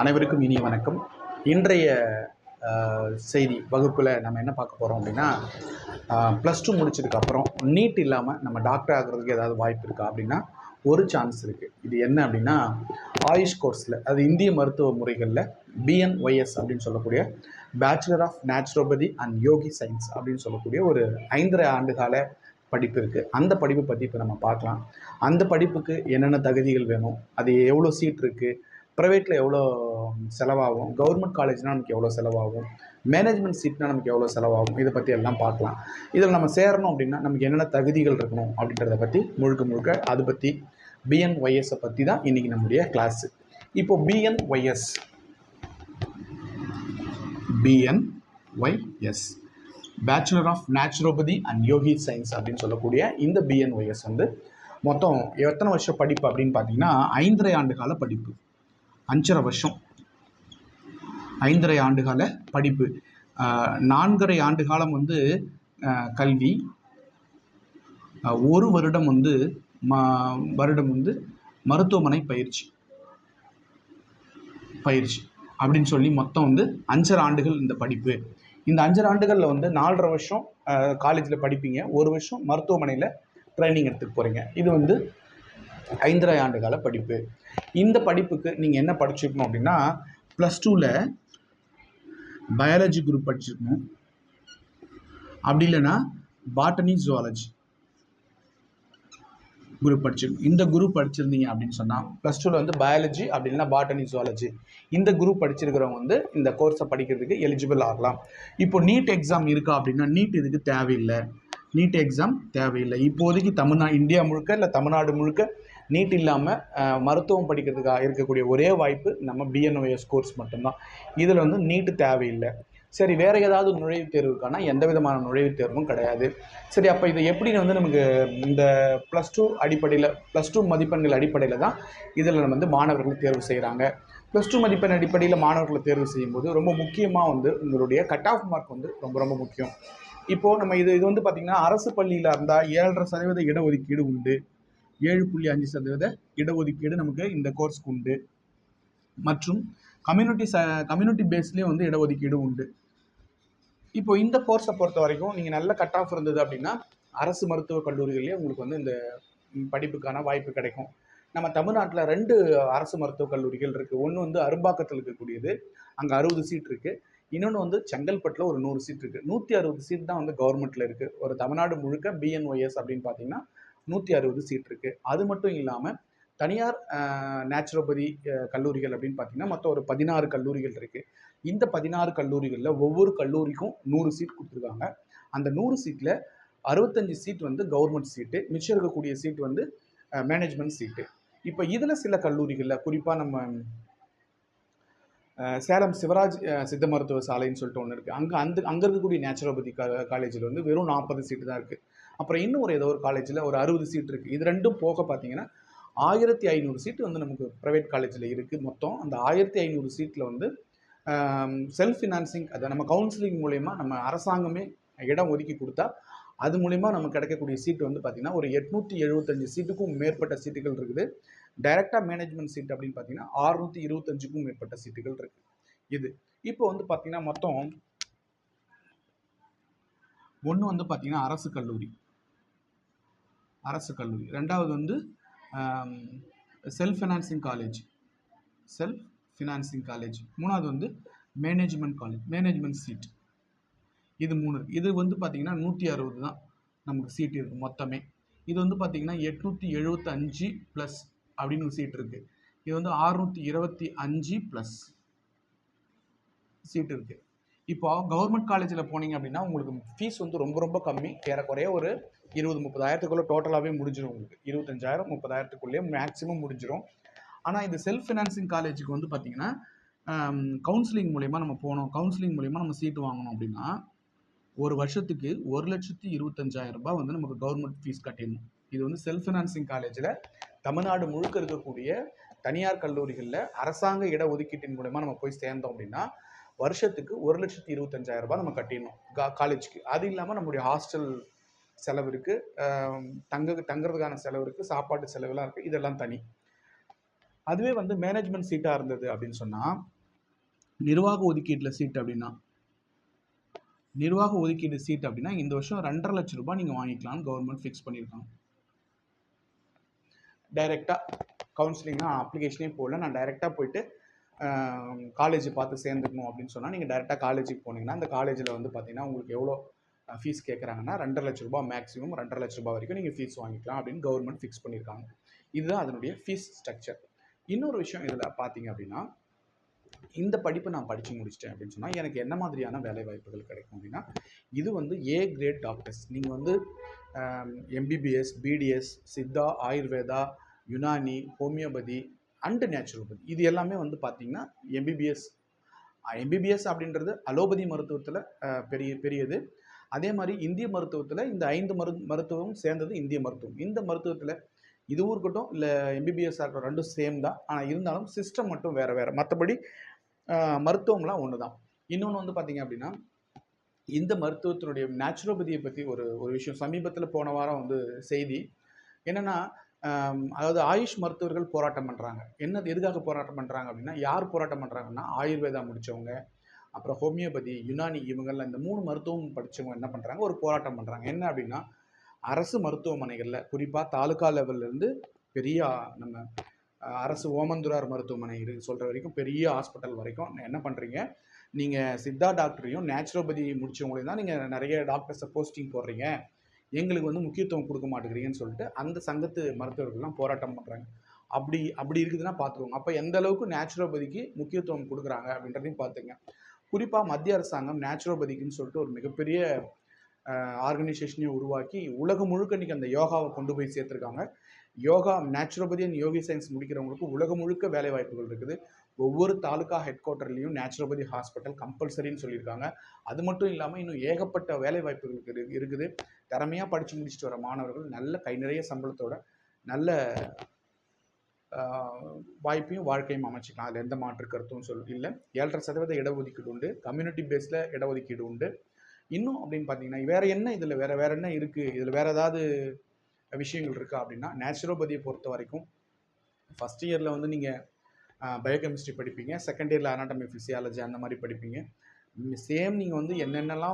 அனைவருக்கும் இனிய வணக்கம். இன்றைய செய்தி வகுப்பில் நம்ம என்ன பார்க்க போகிறோம் அப்படின்னா ப்ளஸ் டூ முடிச்சதுக்கப்புறம் நீட் இல்லாமல் நம்ம டாக்டர் ஆகிறதுக்கு ஏதாவது வாய்ப்பு இருக்கா அப்படின்னா ஒரு சான்ஸ் இருக்குது இது என்ன அப்படின்னா ஆயுஷ் கோர்ஸில் அது இந்திய மருத்துவ முறைகளில் பிஎன்ஒய்எஸ் அப்படின்னு சொல்லக்கூடிய bachelor of naturopathy and yogi science அப்படின்னு சொல்லக்கூடிய ஒரு ஐந்தரை ஆண்டுகால படிப்பு இருக்குது அந்த படிப்பை பற்றி இப்போ நம்ம பார்க்கலாம். அந்த படிப்புக்கு என்னென்ன தகுதிகள் வேணும்? அது எவ்வளோ சீட் இருக்குது ப்ரைவேட்டில் எவ்வளோ செலவாகும்? கவர்மெண்ட் காலேஜ்னால் நமக்கு எவ்வளோ செலவாகும்? மேனேஜ்மெண்ட் சீட்னால் நமக்கு எவ்வளோ செலவாகும்? இதை பற்றி எல்லாம் பார்க்கலாம். இதில் நம்ம சேரணும் அப்படின்னா நமக்கு என்னென்ன தகுதிகள் இருக்கணும் அப்படின்றத பற்றி முழுக்க முழுக்க அதை பற்றி பிஎன்ஒய்எஸை பற்றி தான் இன்றைக்கி நம்முடைய கிளாஸு இப்போது BNYS BNYS bachelor of naturopathy and yogi science அப்படின்னு சொல்லக்கூடிய இந்த பிஎன்ஒய்எஸ் வந்து மொத்தம் எத்தனை வருஷம் படிப்பு அப்படின்னு பார்த்தீங்கன்னா ஐந்தரை ஆண்டு கால படிப்பு. அஞ்சரை வருஷம். ஐந்தரை ஆண்டு கால படிப்பு நான்கரை ஆண்டு காலம் வந்து கல்வி. ஒரு வருடம் வந்து ம வருடம் வந்து மருத்துவமனை பயிற்சி. பயிற்சி. அப்படின்னு சொல்லி மொத்தம் வந்து அஞ்சரை ஆண்டுகள் இந்த படிப்பு. இந்த அஞ்சரை ஆண்டுகளில் வந்து நாலரை வருஷம் காலேஜில் படிப்பீங்க. ஒரு வருஷம் மருத்துவமனையில் ட்ரைனிங் எடுத்துக்க போகிறீங்க இது வந்து ஐந்தரை ஆண்டு கால படிப்பு. இந்த படிப்புக்கு நீங்கள் என்ன படிச்சிருக்கணும் அப்படின்னா ப்ளஸ் டூவில் பயாலஜி குரூப் படிச்சிருக்கணும். அப்படி இல்லைன்னா பாட்டனி ஜுவாலஜி குரூப் படிச்சிருக்கணும். இந்த குரூப் படிச்சிருந்தீங்க அப்படின்னு சொன்னால் ப்ளஸ் டூவில் வந்து பயாலஜி அப்படி இல்லைன்னா பாட்டனி ஜுவாலஜி இந்த குரூப் படிச்சிருக்கிறவங்க வந்து இந்த கோர்ஸை படிக்கிறதுக்கு எலிஜிபிள் ஆகலாம். இப்போ நீட் எக்ஸாம் இருக்கா அப்படின்னா நீட் இதுக்கு தேவையில்லை. நீட் எக்ஸாம் தேவையில்லை. இப்போதைக்கு தமிழ்நாடு இந்தியா முழுக்க இல்லை தமிழ்நாடு முழுக்க நீட் இல்லாமல் மருத்துவம் படிக்கிறதுக்காக இருக்கக்கூடிய ஒரே வாய்ப்பு நம்ம பிஎன்ஓஎஸ் கோர்ஸ் மட்டும்தான். இதில் வந்து நீட்டு தேவையில்லை. சரி வேறு ஏதாவது நுழைவுத் தேர்வுக்கான எந்த விதமான நுழைவுத் தேர்வும் கிடையாது. சரி அப்போ இது எப்படி வந்து நமக்கு இந்த ப்ளஸ் டூ அடிப்படையில் ப்ளஸ் டூ மதிப்பெண்கள் அடிப்படையில் தான் இதில் நம்ம வந்து மாணவர்கள் தேர்வு செய்கிறாங்க ப்ளஸ் டூ மதிப்பெண் அடிப்படையில் மாணவர்களை தேர்வு செய்யும்போது ரொம்ப முக்கியமாக வந்து உங்களுடைய கட் ஆஃப் மார்க் வந்து ரொம்ப ரொம்ப முக்கியம். இப்போது நம்ம இது இது வந்து பார்த்திங்கன்னா அரசு பள்ளியில் இருந்தால் ஏழரை சதவீத இடஒதுக்கீடு உண்டு. ஏழு புள்ளி அஞ்சு சதவீத இடஒதுக்கீடு நமக்கு இந்த கோர்ஸ்க்கு உண்டு. மற்றும் கம்யூனிட்டி ச கம்யூனிட்டி பேஸ்லேயும் வந்து இடஒதுக்கீடு உண்டு. இப்போ இந்த கோர்ஸை பொறுத்த வரைக்கும் நீங்கள் நல்ல கட் ஆஃப் இருந்தது அப்படின்னா அரசு மருத்துவக் கல்லூரிகள்லேயே உங்களுக்கு வந்து இந்த படிப்புக்கான வாய்ப்பு கிடைக்கும். நம்ம தமிழ்நாட்டில் ரெண்டு அரசு மருத்துவக் கல்லூரிகள் இருக்குது ஒன்று வந்து அரும்பாக்கத்தில் இருக்கக்கூடியது. அங்கே அறுபது சீட் இருக்குது இன்னொன்று வந்து செங்கல்பட்டில் ஒரு நூறு சீட் இருக்குது நூற்றி அறுபது சீட் தான் வந்து கவர்மெண்ட்டில் இருக்குது ஒரு தமிழ்நாடு முழுக்க பிஎன்ஒஎஸ் அப்படின்னு பார்த்தீங்கன்னா நூற்றி அறுபது சீட் இருக்குது அது மட்டும் இல்லாமல் தனியார் நேச்சுரோபதி கல்லூரிகள் அப்படின்னு பார்த்தீங்கன்னா மொத்தம் ஒரு பதினாறு கல்லூரிகள் இருக்குது இந்த பதினாறு கல்லூரிகளில் ஒவ்வொரு கல்லூரிக்கும் நூறு சீட் கொடுத்துருக்காங்க. அந்த நூறு சீட்டில் அறுபத்தஞ்சு சீட் வந்து கவர்மெண்ட் சீட்டு மிச்சம் இருக்கக்கூடிய சீட் வந்து மேனேஜ்மெண்ட் சீட்டு இப்போ இதில் சில கல்லூரிகளில் குறிப்பாக நம்ம சேலம் சிவராஜ் சித்த மருத்துவ சாலைன்னு சொல்லிட்டு ஒன்று இருக்குது அங்கே அந்த அங்கே இருக்கக்கூடிய நேச்சுரோபதி கா காலேஜில் வந்து வெறும் நாற்பது சீட்டு தான் இருக்குது அப்புறம் இன்னும் ஒரு ஏதோ ஒரு காலேஜில் ஒரு அறுபது சீட் இருக்குது இது ரெண்டும் போக பார்த்தீங்கன்னா ஆயிரத்தி ஐநூறு சீட்டு வந்து நமக்கு ப்ரைவேட் காலேஜில் இருக்குது மொத்தம். அந்த ஆயிரத்தி ஐநூறு சீட்டில் வந்து செல்ஃப் ஃபினான்சிங் அதை நம்ம கவுன்சிலிங் மூலயமா நம்ம அரசாங்கமே இடம் ஒதுக்கி கொடுத்தா அது மூலிமா நமக்கு கிடைக்கக்கூடிய சீட் வந்து பார்த்திங்கன்னா ஒரு எட்நூற்றி எழுபத்தஞ்சு சீட்டுக்கும் மேற்பட்ட சீட்டுகள் இருக்குது. டைரெக்டாக மேனேஜ்மெண்ட் சீட் அப்படின்னு பார்த்தீங்கன்னா ஆறுநூற்றி இருபத்தஞ்சுக்கும் மேற்பட்ட சீட்டுகள் இருக்குது இது. இப்போ வந்து பார்த்திங்கன்னா மொத்தம் ஒன்று வந்து பார்த்திங்கன்னா அரசு கல்லூரி. அரசு கல்லூரி. ரெண்டாவது வந்து self financing college self financing college மூணாவது வந்து மேனேஜ்மெண்ட் காலேஜ் மேனேஜ்மெண்ட் சீட் இது மூணு. இது வந்து பார்த்திங்கன்னா நூற்றி அறுபது தான் நமக்கு சீட் இருக்குது மொத்தமே. இது வந்து பார்த்திங்கன்னா எட்நூற்றி எழுபத்தஞ்சு ப்ளஸ் அப்படின்னு ஒரு சீட் இருக்குது இது வந்து ஆறுநூற்றி இருபத்தி அஞ்சு ப்ளஸ் சீட் இருக்குது இப்போ கவர்மெண்ட் காலேஜில் போனீங்க அப்படின்னா உங்களுக்கு ஃபீஸ் வந்து ரொம்ப ரொம்ப கம்மி. ஏறக்குறைய ஒரு இருபது முப்பதாயிரத்துக்குள்ளே டோட்டலாகவே முடிஞ்சிடும் உங்களுக்கு. இருபத்தஞ்சாயிரம் முப்பதாயிரத்துக்குள்ளேயே மேக்ஸிமம் முடிஞ்சிடும் ஆனால் இந்த செல்ஃப் ஃபினான்சிங் காலேஜுக்கு வந்து பார்த்திங்கன்னா கவுன்சிலிங் மூலயமா நம்ம போனோம். கவுன்சிலிங் மூலயமா நம்ம சீட்டு வாங்கணும் அப்படின்னா ஒரு வருஷத்துக்கு ஒரு லட்சத்தி இருபத்தஞ்சாயிரம் ரூபாய் வந்து நமக்கு கவர்மெண்ட் ஃபீஸ் கட்டிடணும். இது வந்து செல்ஃப் ஃபினான்சிங் காலேஜில் தமிழ்நாடு முழுக்க இருக்கக்கூடிய தனியார் கல்லூரிகளில் அரசாங்க இட ஒதுக்கீட்டின் மூலயமா நம்ம போய் சேர்ந்தோம் அப்படின்னா வருஷத்துக்கு ஒரு லட்சத்தி இருபத்தஞ்சாயிரம் ரூபாய் நம்ம கட்டிடணும். கா காலேஜுக்கு அது இல்லாமல் நம்மளுடைய ஹாஸ்டல் செலவு இருக்குது தங்க தங்குறதுக்கான செலவு இருக்குது சாப்பாட்டு செலவுலாம் இருக்குது இதெல்லாம் தனி. அதுவே வந்து மேனேஜ்மெண்ட் சீட்டாக இருந்தது அப்படின்னு சொன்னால் நிர்வாக ஒதுக்கீட்டில் சீட் அப்படின்னா நிர்வாக ஒதுக்கீடு சீட் அப்படின்னா இந்த வருஷம் ரெண்டரை லட்சம் ரூபாய் நீங்கள் வாங்கிக்கலாம்னு கவர்மெண்ட் ஃபிக்ஸ் பண்ணியிருக்காங்க. டைரெக்டாக கவுன்சிலிங்காக அப்ளிகேஷனே போடல. நான் டைரெக்டாக போயிட்டு காலேஜ் பார்த்து சேர்ந்துக்கணும் அப்படின்னு சொன்னால் நீங்கள் டேரெக்டாக காலேஜுக்கு போனீங்கன்னா அந்த காலேஜில் வந்து பார்த்தீங்கன்னா உங்களுக்கு எவ்வளோ ஃபீஸ் கேட்குறாங்கன்னா ரெண்டரை லட்ச ரூபா மேக்ஸிமம் ரெண்டரை லட்ச ரூபா வரைக்கும் நீங்கள் ஃபீஸ் வாங்கிக்கலாம் அப்படின்னு கவர்மெண்ட் ஃபிக்ஸ் பண்ணியிருக்காங்க இதுதான் அதனுடைய ஃபீஸ் ஸ்ட்ரக்சர் இன்னொரு விஷயம் இதில் பார்த்தீங்க அப்படின்னா இந்த படிப்பை நான் படித்து முடிச்சிட்டேன் அப்படின்னு சொன்னால் எனக்கு என்ன மாதிரியான வேலை வாய்ப்புகள் கிடைக்கும் அப்படின்னா இது வந்து ஏ கிரேட் டாக்டர்ஸ் நீங்கள் வந்து MBBS BDS Siddha Ayurveda Unani homeopathy and naturopathy இது எல்லாமே வந்து பார்த்தீங்கன்னா எம்பிபிஎஸ் எம்பிபிஎஸ் அப்படின்றது அலோபதி மருத்துவத்தில் பெரிய பெரியது. அதே மாதிரி இந்திய மருத்துவத்தில் இந்த ஐந்து மரு மருத்துவம் சேர்ந்தது இந்திய மருத்துவம். இந்த மருத்துவத்தில் இதுவும் இருக்கட்டும் இல்லை எம்பிபிஎஸ் இருக்கட்டும் ரெண்டும் சேம் தான். ஆனால் இருந்தாலும் சிஸ்டம் மட்டும் வேறு வேறு. மற்றபடி மருத்துவம்லாம் ஒன்று தான் இன்னொன்று வந்து பார்த்தீங்க அப்படின்னா இந்த மருத்துவத்தினுடைய நேச்சுரோபதியை பற்றி ஒரு ஒரு விஷயம். சமீபத்தில் போன வாரம் வந்து செய்தி. என்னென்னா அதாவது ஆயுஷ் மருத்துவர்கள் போராட்டம் பண்ணுறாங்க என்ன எதுக்காக போராட்டம் பண்ணுறாங்க அப்படின்னா யார் போராட்டம் பண்ணுறாங்கன்னா ஆயுர்வேதா முடித்தவங்க அப்புறம் ஹோமியோபதி யுனானி இவங்கெல்லாம் இந்த மூணு மருத்துவம் படித்தவங்க என்ன பண்ணுறாங்க ஒரு போராட்டம் பண்ணுறாங்க என்ன அப்படின்னா அரசு மருத்துவமனைகளில் குறிப்பாக தாலுகா லெவல்லேருந்து பெரிய நம்ம அரசு ஓமந்துரார் மருத்துவமனை இருக்கு சொல்கிற வரைக்கும் பெரிய ஹாஸ்பிட்டல் வரைக்கும் என்ன பண்ணுறீங்க நீங்கள் சித்தா டாக்டரையும் நேச்சுரோபதி முடித்தவங்களையும் தான் நீங்கள் நிறைய டாக்டர்ஸை போஸ்டிங் போடுறீங்க. எங்களுக்கு வந்து முக்கியத்துவம் கொடுக்க மாட்டேங்கிறீங்கன்னு சொல்லிட்டு அந்த சங்கத்து மருத்துவர்கள்லாம் போராட்டம் பண்ணுறாங்க அப்படி அப்படி இருக்குதுன்னா பார்த்துக்கோங்க அப்போ எந்த அளவுக்கு நேச்சுரோபதிக்கு முக்கியத்துவம் கொடுக்குறாங்க அப்படின்றதையும் பார்த்துங்க குறிப்பாக மத்திய அரசாங்கம் நேச்சுரோபதிக்குன்னு சொல்லிட்டு ஒரு மிகப்பெரிய ஆர்கனைசேஷனையும் உருவாக்கி உலகம் முழுக்க இன்றைக்கி அந்த யோகாவை கொண்டு போய் சேர்த்துருக்காங்க. Yoga naturopathy and yogi science முடிக்கிறவங்களுக்கு உலகம் முழுக்க வேலை வாய்ப்புகள் இருக்குது. ஒவ்வொரு தாலுகா ஹெட் குவார்ட்டர்லேயும் நேச்சுரோபதி ஹாஸ்பிட்டல் கம்பல்சரின்னு சொல்லியிருக்காங்க. அது மட்டும் இல்லாமல் இன்னும் ஏகப்பட்ட வேலை வாய்ப்புகள் இருக்குது. திறமையாக படித்து முடிச்சுட்டு வர மாணவர்கள் நல்ல கை நிறைய சம்பளத்தோட நல்ல வாய்ப்பையும் வாழ்க்கையும் அமைச்சிக்கலாம். அதில் எந்த மாற்று கருத்தும் சொல் இல்லை. ஏழரை சதவீத இடஒதுக்கீடு உண்டு. கம்யூனிட்டி பேஸில் இடஒதுக்கீடு உண்டு. இன்னும் அப்படின்னு பார்த்தீங்கன்னா வேறு என்ன இதில் வேறு வேறு என்ன இருக்குது இதில் வேறு ஏதாவது விஷயங்கள் இருக்கா அப்படின்னா நேச்சுரோபதியை பொறுத்த வரைக்கும் ஃபஸ்ட் இயரில் வந்து நீங்கள் பயோகெமிஸ்ட்ரி படிப்பீங்க. செகண்ட் இயரில் அனாட்டமி ஃபிசியாலஜி அந்த மாதிரி படிப்பீங்க. சேம் நீங்கள் வந்து என்னென்னலாம்